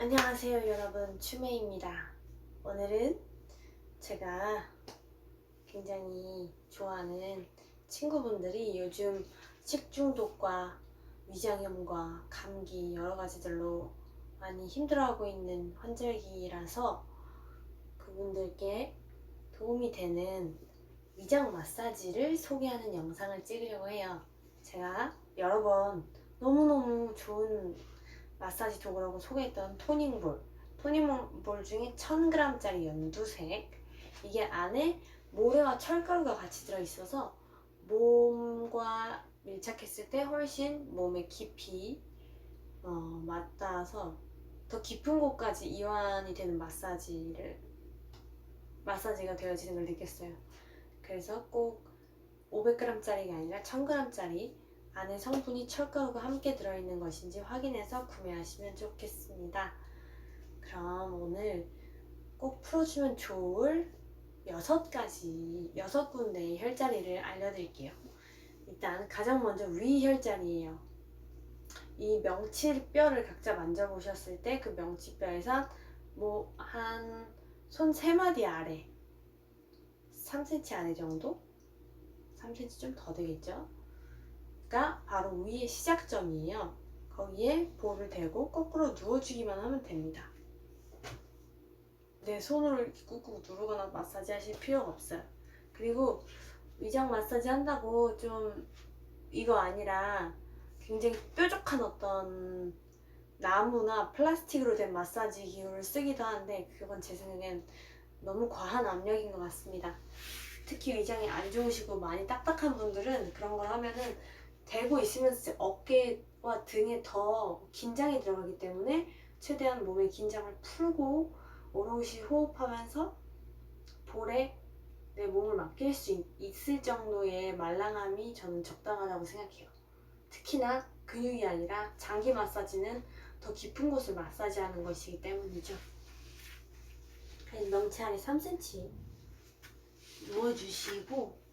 안녕하세요 여러분. 추메입니다. 오늘은 제가 굉장히 좋아하는 친구분들이 요즘 식중독과 위장염과 감기 여러 가지들로 많이 힘들어하고 있는 환절기라서 그분들께 도움이 되는 위장 마사지를 소개하는 영상을 찍으려고 해요. 제가 여러 번 너무너무 좋은 마사지 도구라고 소개했던 토닝볼. 토닝볼 중에 1000g짜리 연두색. 이게 안에 모래와 철가루가 같이 들어있어서 몸과 밀착했을 때 훨씬 몸에 깊이 어, 맞닿아서 더 깊은 곳까지 이완이 되는 마사지를 마사지가 되어지는 걸 느꼈어요. 그래서 꼭 500g짜리가 아니라 1000g짜리 안에 성분이 철가루가 함께 들어있는 것인지 확인해서 구매하시면 좋겠습니다. 그럼 오늘 꼭 풀어주면 좋을 6가지, 6군데의 혈자리를 알려드릴게요. 일단 가장 먼저 위 혈자리예요. 이 명치뼈를 각자 만져보셨을 때 그 명치뼈에서 뭐한손 3마디 아래 3cm 아래 정도? 3cm 좀 더 되겠죠? 가 바로 위의 시작점이에요. 거기에 볼을 대고 거꾸로 누워주기만 하면 됩니다. 내 손으로 이렇게 꾹꾹 누르거나 마사지 하실 필요가 없어요. 그리고 위장 마사지 한다고 좀 이거 아니라 굉장히 뾰족한 어떤 나무나 플라스틱으로 된 마사지 기구를 쓰기도 하는데 그건 제 생각엔 너무 과한 압력인 것 같습니다. 특히 위장이 안 좋으시고 많이 딱딱한 분들은 그런 걸 하면은 대고 있으면 진짜 어깨와 등에 더 긴장이 들어가기 때문에 최대한 몸의 긴장을 풀고 오롯이 호흡하면서 볼에 내 몸을 맡길 수 있, 있을 정도의 말랑함이 저는 적당하다고 생각해요. 특히나 근육이 아니라 장기 마사지는 더 깊은 곳을 마사지하는 것이기 때문이죠. 명치 아래 3cm 누워주시고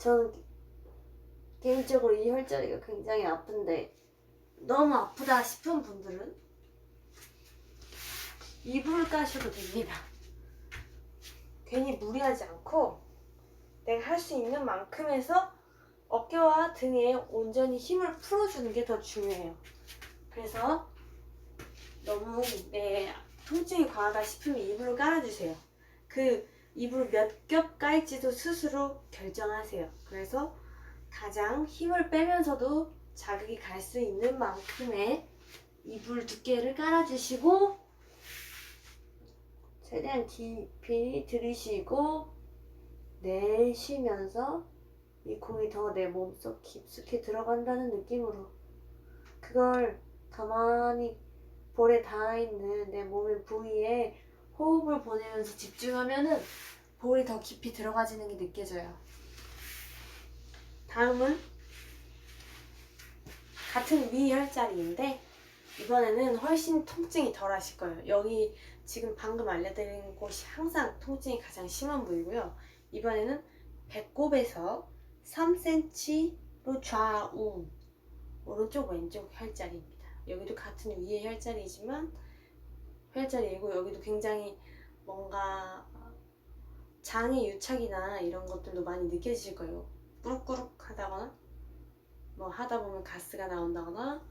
저는 개인적으로 이 혈자리가 굉장히 아픈데 너무 아프다 싶은 분들은 이불을 까셔도 됩니다. 괜히 무리하지 않고 내가 할 수 있는 만큼에서 어깨와 등에 온전히 힘을 풀어주는 게 더 중요해요. 그래서 너무 내 통증이 과하다 싶으면 이불을 깔아주세요. 그 이불 몇 겹 깔지도 스스로 결정하세요. 그래서 가장 힘을 빼면서도 자극이 갈 수 있는 만큼의 이불 두께를 깔아주시고 최대한 깊이 들이쉬고 내쉬면서 이 공이 더 내 몸속 깊숙이 들어간다는 느낌으로 그걸 가만히 볼에 닿아있는 내 몸의 부위에 호흡을 보내면서 집중하면은 볼이 더 깊이 들어가지는 게 느껴져요. 다음은 같은 위 혈자리인데 이번에는 훨씬 통증이 덜 하실 거예요. 여기 지금 방금 알려드린 곳이 항상 통증이 가장 심한 부위고요. 이번에는 배꼽에서 3cm로 좌우 오른쪽 왼쪽 혈자리입니다. 여기도 같은 위의 혈자리지만 혈자리이고 여기도 굉장히 뭔가 장의 유착이나 이런 것들도 많이 느껴지실 거예요. 꾸룩꾸룩 하다거나 뭐 하다 보면 가스가 나온다거나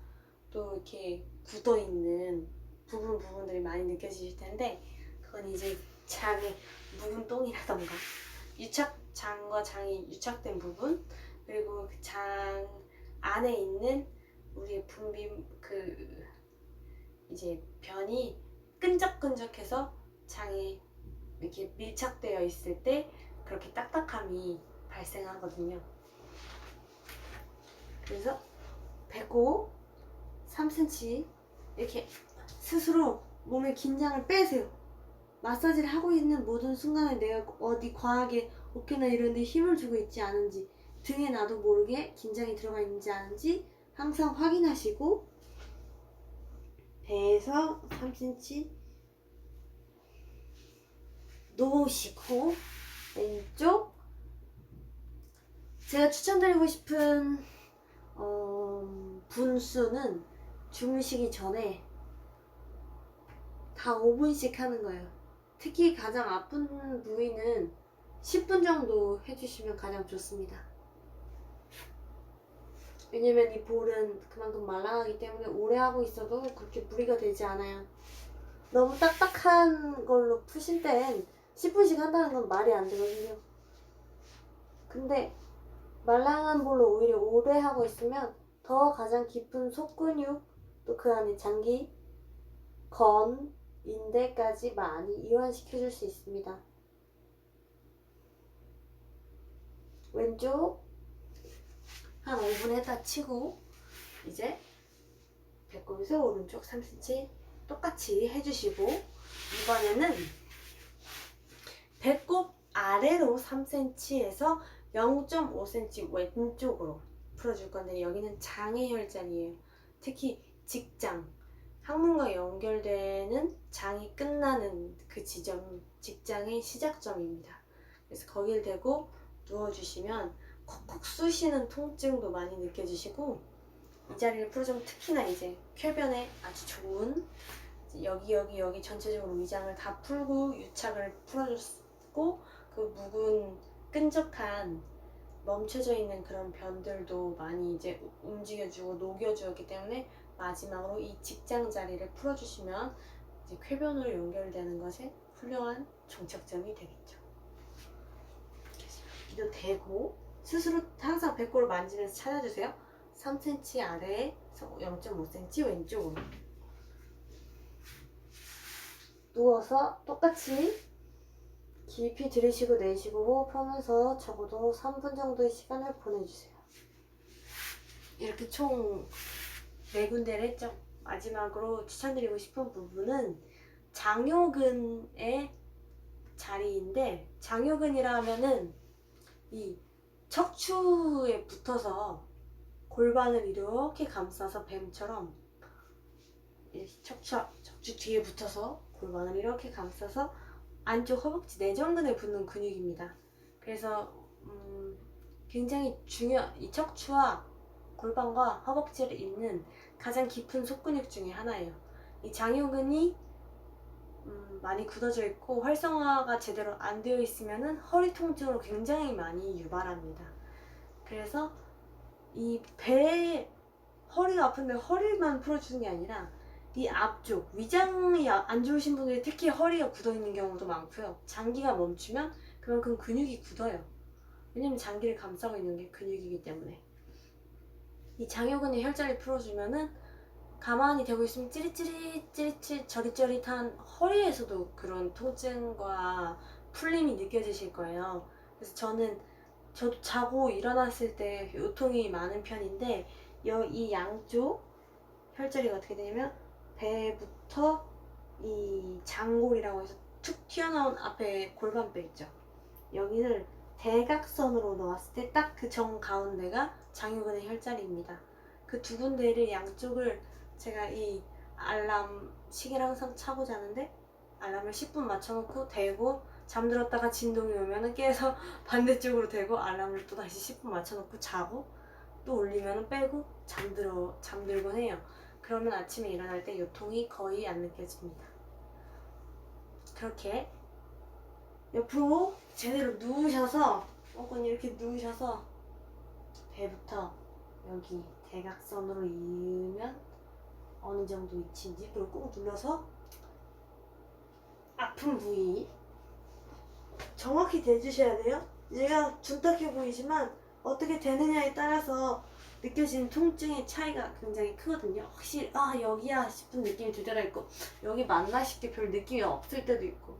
또 이렇게 굳어 있는 부분 부분들이 많이 느껴지실 텐데 그건 이제 장의 묵은 똥이라던가 유착 장과 장이 유착된 부분 그리고 그 장 안에 있는 우리의 분비 그 이제 변이 끈적끈적해서 장에 이렇게 밀착되어 있을 때 그렇게 딱딱함이 발생하거든요. 그래서 배꼽 3cm 이렇게 스스로 몸의 긴장을 빼세요. 마사지를 하고 있는 모든 순간에 내가 어디 과하게 어깨나 이런 데 힘을 주고 있지 않은지 등에 나도 모르게 긴장이 들어가 있는지 아닌지 항상 확인하시고 배에서 3cm 놓으시고 왼쪽 제가 추천드리고 싶은 어, 분수는 주무시기 전에 다 5분씩 하는 거예요. 특히 가장 아픈 부위는 10분 정도 해주시면 가장 좋습니다. 왜냐면 이 볼은 그만큼 말랑하기 때문에 오래 하고 있어도 그렇게 무리가 되지 않아요. 너무 딱딱한 걸로 푸실 땐 10분씩 한다는 건 말이 안 되거든요. 근데 말랑한 볼로 오히려 오래 하고 있으면 더 가장 깊은 속근육 또 그 안에 장기, 건, 인대까지 많이 이완시켜줄 수 있습니다. 왼쪽 한 5분 했다 치고 이제 배꼽에서 오른쪽 3cm 똑같이 해주시고 이번에는 배꼽 아래로 3cm에서 0.5cm 왼쪽으로 풀어줄 건데 여기는 장의 혈자리예요. 특히 직장, 항문과 연결되는 장이 끝나는 그 지점, 직장의 시작점입니다. 그래서 거기를 대고 누워주시면 콕콕 쑤시는 통증도 많이 느껴지시고 이 자리를 풀어주면 특히나 이제 쾌변에 아주 좋은 여기 여기 여기 전체적으로 위장을 다 풀고 유착을 풀어줬고 그 묵은 끈적한 멈춰져 있는 그런 변들도 많이 이제 움직여주고 녹여주었기 때문에 마지막으로 이 직장 자리를 풀어주시면 이제 쾌변으로 연결되는 것에 훌륭한 종착점이 되겠죠. 이도 대고 스스로 항상 배꼽을 만지면서 찾아주세요. 3cm 아래에서 0.5cm 왼쪽으로 누워서 똑같이 깊이 들이쉬고 내쉬고 호흡하면서 적어도 3분 정도의 시간을 보내주세요. 이렇게 총네 군데를 했죠. 마지막으로 추천드리고 싶은 부분은 장요근의 자리인데 장요근이라 하면은 이 척추에 붙어서 골반을 이렇게 감싸서 뱀처럼 이 척추 척추 뒤에 붙어서 골반을 이렇게 감싸서 안쪽 허벅지 내전근에 붙는 근육입니다. 그래서 음, 굉장히 중요 이 척추와 골반과 허벅지를 잇는 가장 깊은 속근육 중에 하나예요. 이 장요근이 음, 많이 굳어져 있고 활성화가 제대로 안 되어 있으면은 허리 통증으로 굉장히 많이 유발합니다. 그래서 이 배에 허리가 아픈데 허리만 풀어주는 게 아니라 이 앞쪽 위장이 아- 안 좋으신 분들이 특히 허리가 굳어 있는 경우도 많고요. 장기가 멈추면 그만큼 근육이 굳어요. 왜냐면 장기를 감싸고 있는 게 근육이기 때문에. 이 장요근의 혈자리 풀어주면은 가만히 되고 있으면 찌릿찌릿 찌릿찌릿 저릿저릿한 허리에서도 그런 통증과 풀림이 느껴지실 거예요. 그래서 저는 저도 자고 일어났을 때 요통이 많은 편인데 여, 이 양쪽 혈자리가 어떻게 되냐면 배부터 이 장골이라고 해서 툭 튀어나온 앞에 골반뼈 있죠. 여기를 대각선으로 놓았을 때 딱 그 정 가운데가 장요근의 혈자리입니다. 그 두 군데를 양쪽을 제가 이 알람 시계를 항상 차고 자는데 알람을 10분 맞춰놓고 대고 잠들었다가 진동이 오면은 깨서 반대쪽으로 대고 알람을 또 다시 10분 맞춰놓고 자고 또 올리면은 빼고 잠들어 잠들곤 해요. 그러면 아침에 일어날 때 요통이 거의 안 느껴집니다. 그렇게 옆으로 제대로 누우셔서 혹은 이렇게 누우셔서 배부터 여기 대각선으로 이으면 어느 정도 위치인지 그걸 꾹 눌러서 아픈 부위 정확히 대주셔야 돼요. 얘가 둔탁해 보이지만 어떻게 되느냐에 따라서 느껴지는 통증의 차이가 굉장히 크거든요. 확실히 아 여기야 싶은 느낌이 들 때가 있고 여기 맞나 싶게 별 느낌이 없을 때도 있고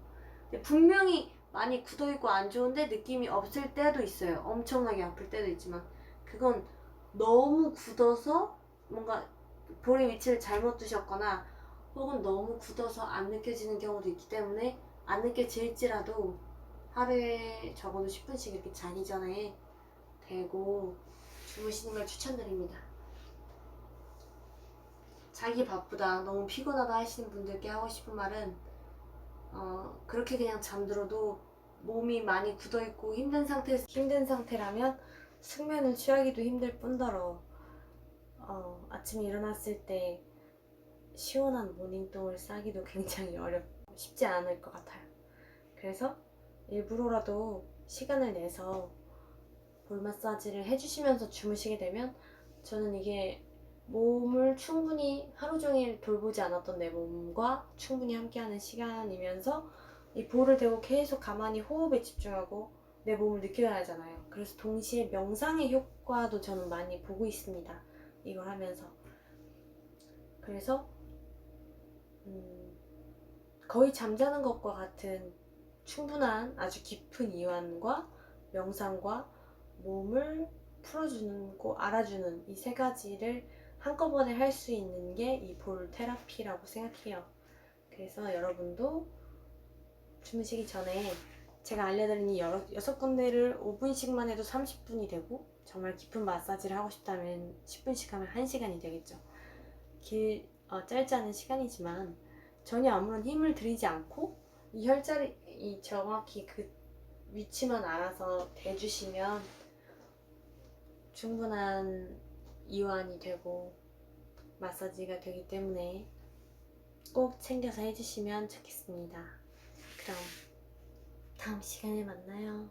분명히 많이 굳어있고 안 좋은데 느낌이 없을 때도 있어요. 엄청나게 아플 때도 있지만 그건 너무 굳어서 뭔가 볼의 위치를 잘못 두셨거나 혹은 너무 굳어서 안 느껴지는 경우도 있기 때문에 안 느껴질지라도 하루에 적어도 10분씩 이렇게 자기 전에 대고 주무시는 걸 추천드립니다. 자기 바쁘다, 너무 피곤하다 하시는 분들께 하고 싶은 말은 어, 그렇게 그냥 잠들어도 몸이 많이 굳어 있고 힘든 상태 힘든 상태라면 숙면을 취하기도 힘들 뿐더러 어, 아침에 일어났을 때 시원한 모닝똥을 싸기도 굉장히 어렵, 쉽지 않을 것 같아요. 그래서 일부러라도 시간을 내서 볼 마사지를 해주시면서 주무시게 되면 저는 이게 몸을 충분히 하루 종일 돌보지 않았던 내 몸과 충분히 함께하는 시간이면서 이 볼을 대고 계속 가만히 호흡에 집중하고 내 몸을 느껴야 하잖아요. 그래서 동시에 명상의 효과도 저는 많이 보고 있습니다. 이걸 하면서. 그래서 음, 거의 잠자는 것과 같은 충분한 아주 깊은 이완과 명상과 몸을 풀어주는 고 알아주는 이 세 가지를 한꺼번에 할 수 있는 게 이 볼 테라피라고 생각해요. 그래서 여러분도 주무시기 전에 제가 알려드린 이 여러, 여섯 군데를 5분씩만 해도 30분이 되고 정말 깊은 마사지를 하고 싶다면 10분씩 하면 1시간이 되겠죠. 길, 어, 짧지 않은 시간이지만 전혀 아무런 힘을 들이지 않고 이 혈자리 이 정확히 그 위치만 알아서 대주시면 충분한 이완이 되고 마사지가 되기 때문에 꼭 챙겨서 해주시면 좋겠습니다. 그럼 다음 시간에 만나요.